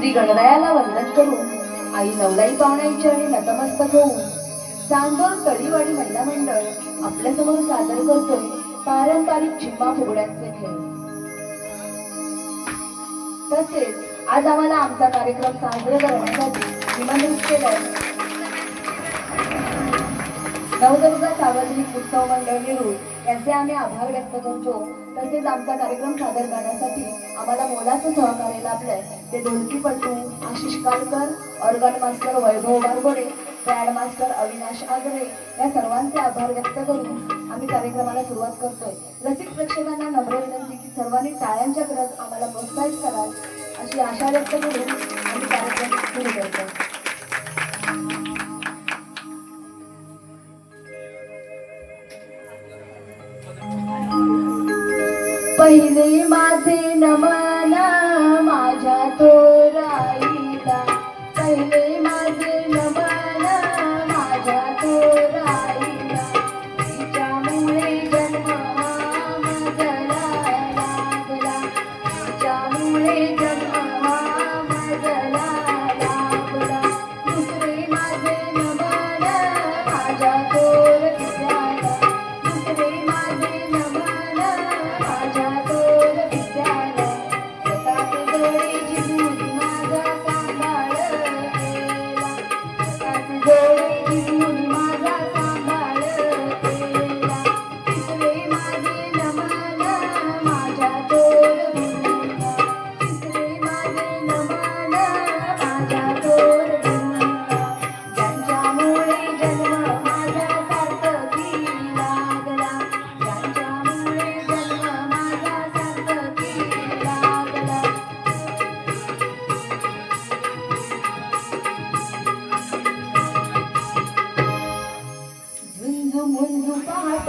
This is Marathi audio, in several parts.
श्री गणरायाला वंदन करून आई नवलाई पाहुण्यांची आणि नतमस्तक होऊन चांदोर तळीवाडी महिला मंडळ आपल्यासमोर सादर करतोय पारंपरिक झिम्मा फुगड्यांचे खेळ. तसेच आज आम्हाला आमचा कार्यक्रम साजरा करण्यासाठी निमंत्रित केलंय नवदुर्गा सार्वजनिक उत्सव मंडळ नेहरू यांचे आम्ही आभार व्यक्त करतो. तसेच आमचा कार्यक्रम सादर करण्यासाठी आम्हाला मोलाचं सहकार्य लाभलंय. ते ढोलकीपटू Ashish Kalkar organ master Vaibhav Gargode pad master Avinash Agre या सर्वांचे आभार व्यक्त करून आम्ही कार्यक्रमाला सुरुवात करतोय. रसिक प्रेक्षकांना नम्र विनंती की सर्वांनी टाळ्यांच्या गरज आम्हाला प्रोत्साहित कराल अशी आशा व्यक्त करून आम्ही कार्यक्रम सुरू करतो पहिले माझे नमन.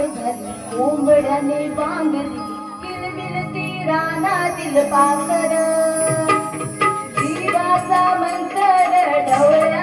झाली कोंबड्याने बांधली किलबिल किलबिलती रानातील पाखर. जीवाचा मंत्र ढवळ्याने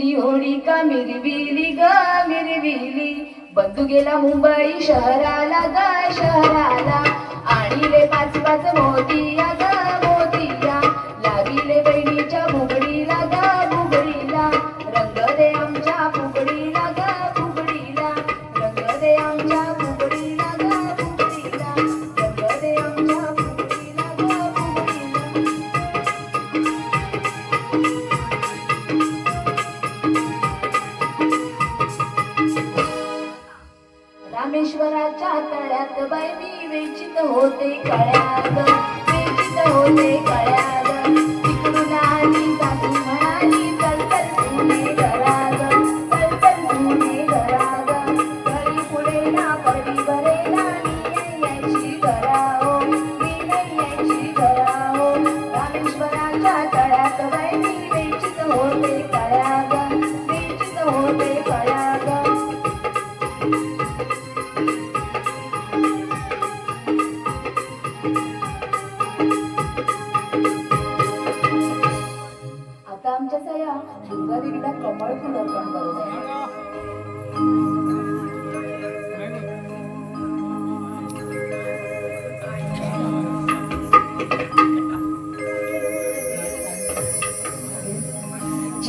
तुझी होडी का मिरविली ग? मिरविली. बंधू गेला मुंबई शहराला ग शहराला. आणि रे पाच पाच मोती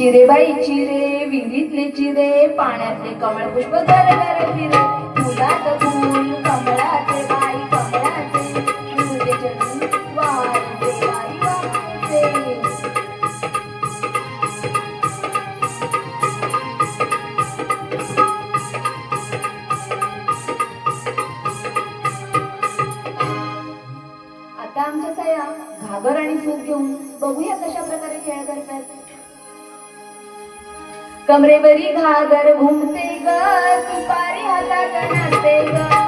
चिरेबाई चिरे विंदीतले चिरे पाण्यातले कमळ पुष्प घर घर फिरे फुलात फुल कमळ कमरेवरी घागर घुमते ग सुपारी हातात नाचते ग.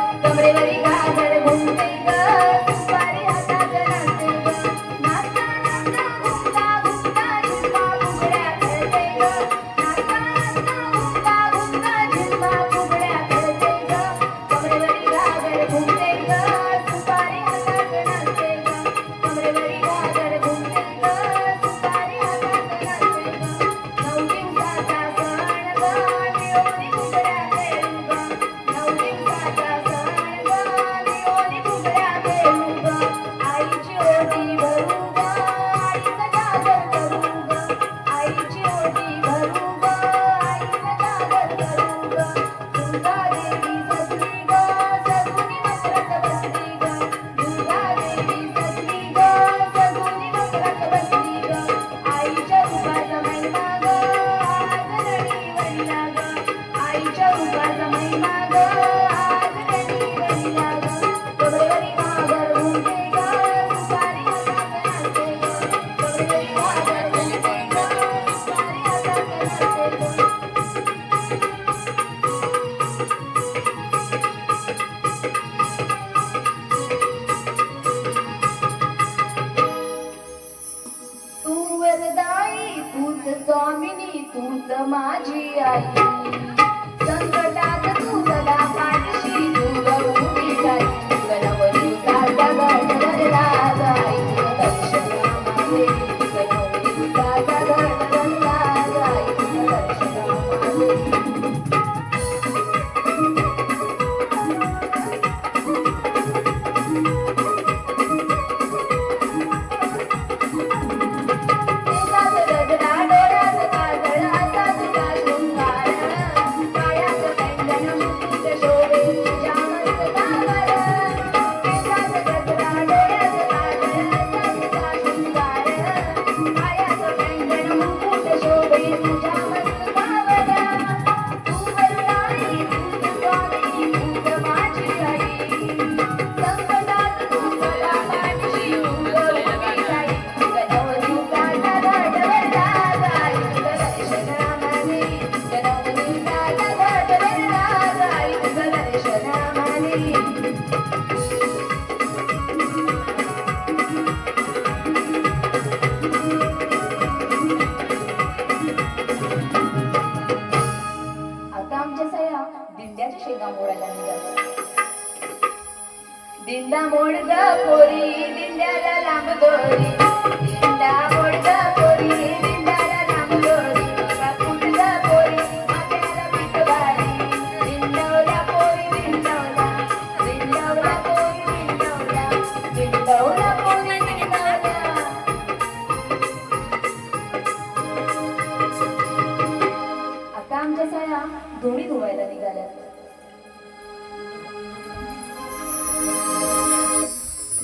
आता आमच्या साया दोन्ही धुवायला निघाल्या.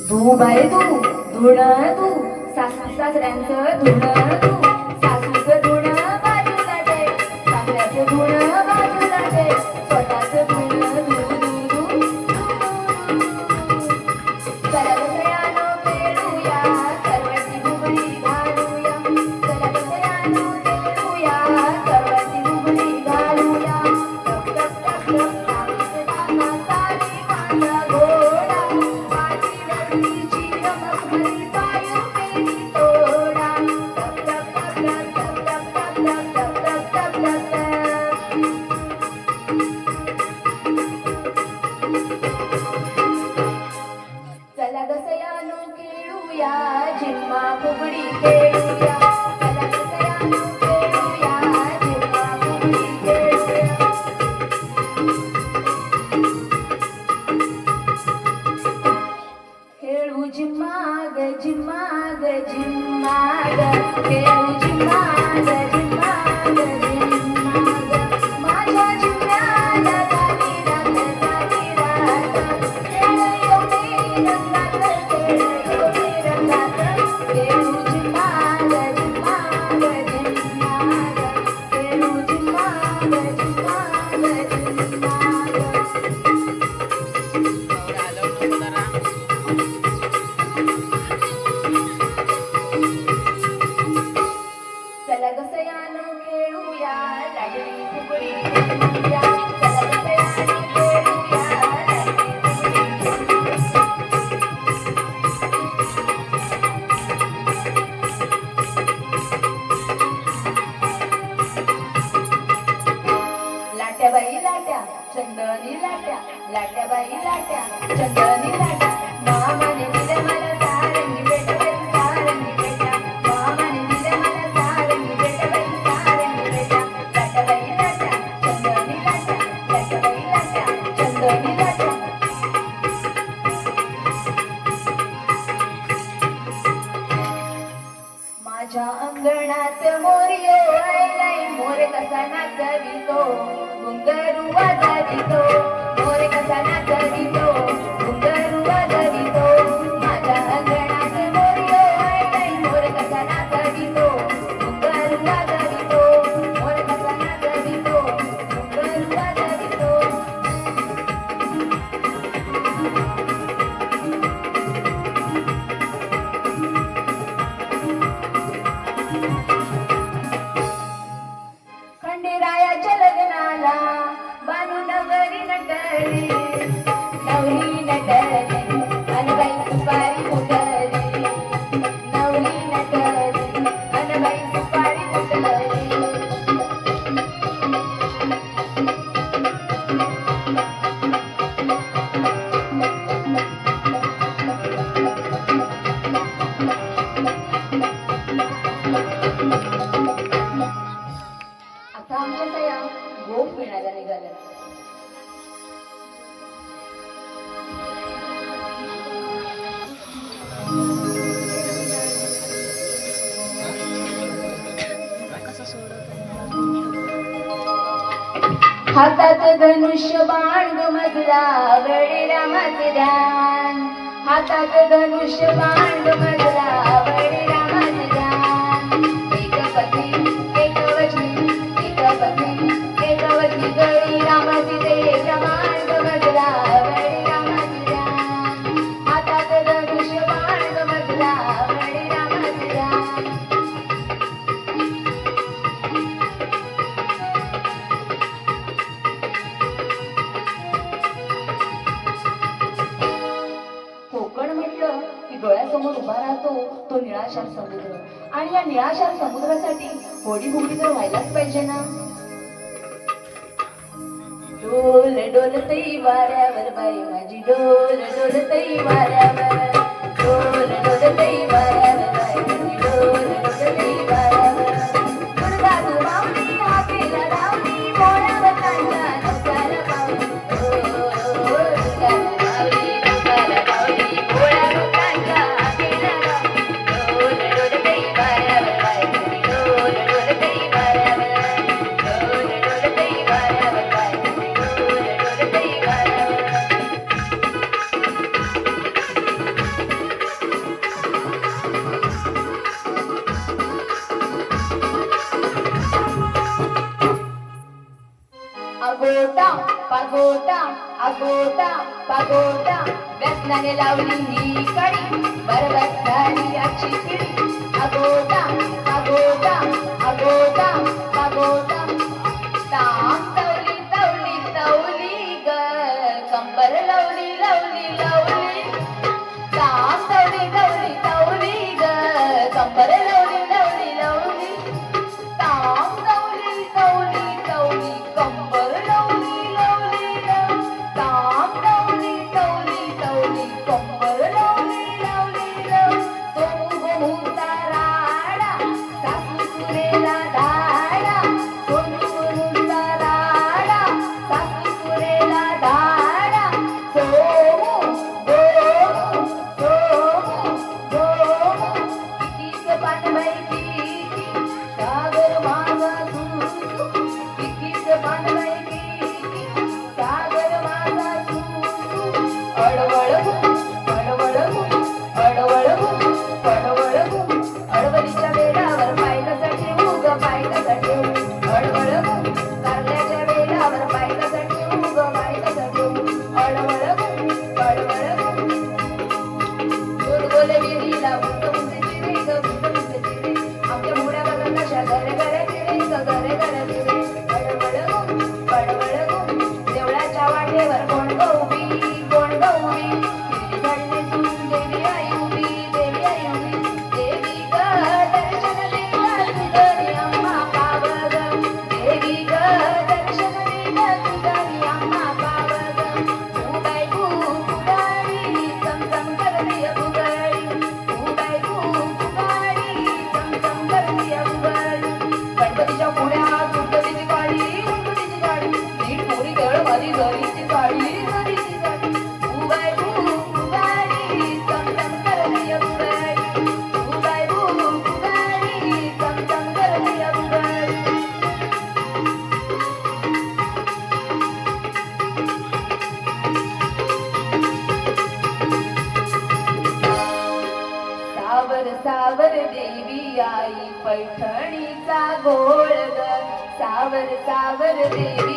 धूब आहे तू धुण तू सासऱ्यांचं धुण. हातात धनुष्य बाण मजला गडीला ध्यान. हातात धनुष्य बाण मजला समोर उभा राहतो तो निळाशार समुद्र. आणि या निळाशार समुद्रासाठी होडी भोडी तर व्हायलाच पाहिजे ना. डोल डोलतई वाऱ्यावर बाई माझी डोल डोलतई वाऱ्यावर. डोल डोलतई वाऱ्या अगोटा अगोटा पगोटा. व्यसनाने लावली ही कडी बरबाद झाली आजची पिढी. अगोटा अगोटा अगोटा पगोटा. சாவர் சாவருதே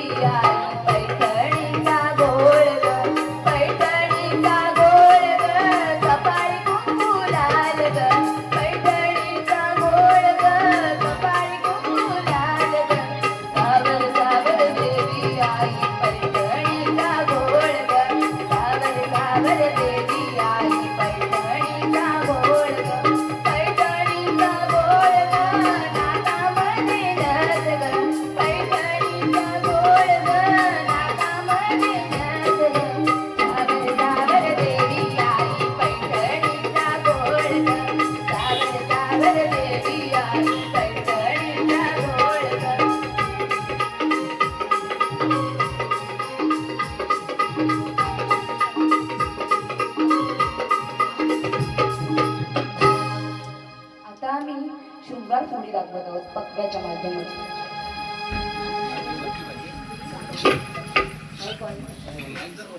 Gracias.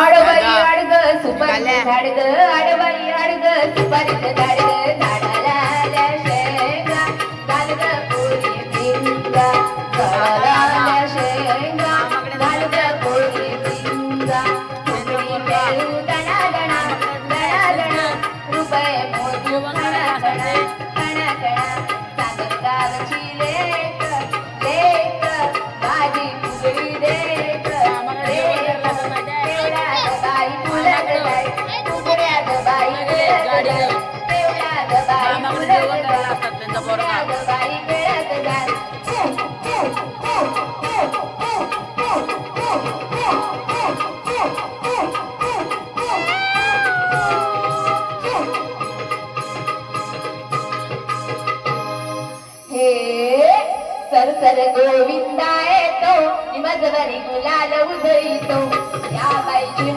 அடவரி அடுக சுபரித்து அடுக அடவரி அடுக சுபரித்து அடுக गुलाल उधळितो या बाईची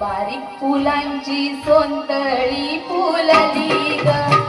बारीक फुलांची सोंतळी फुलली ग.